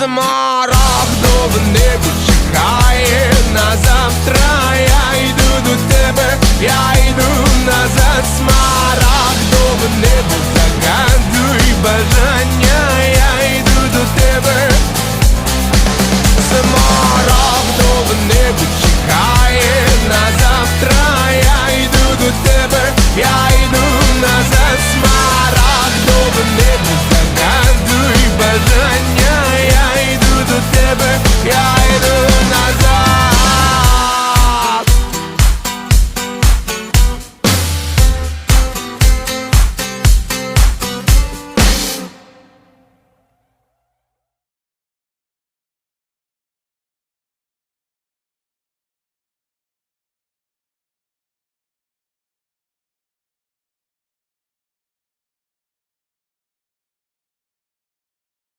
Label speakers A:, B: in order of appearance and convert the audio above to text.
A: смарагдове небо чекає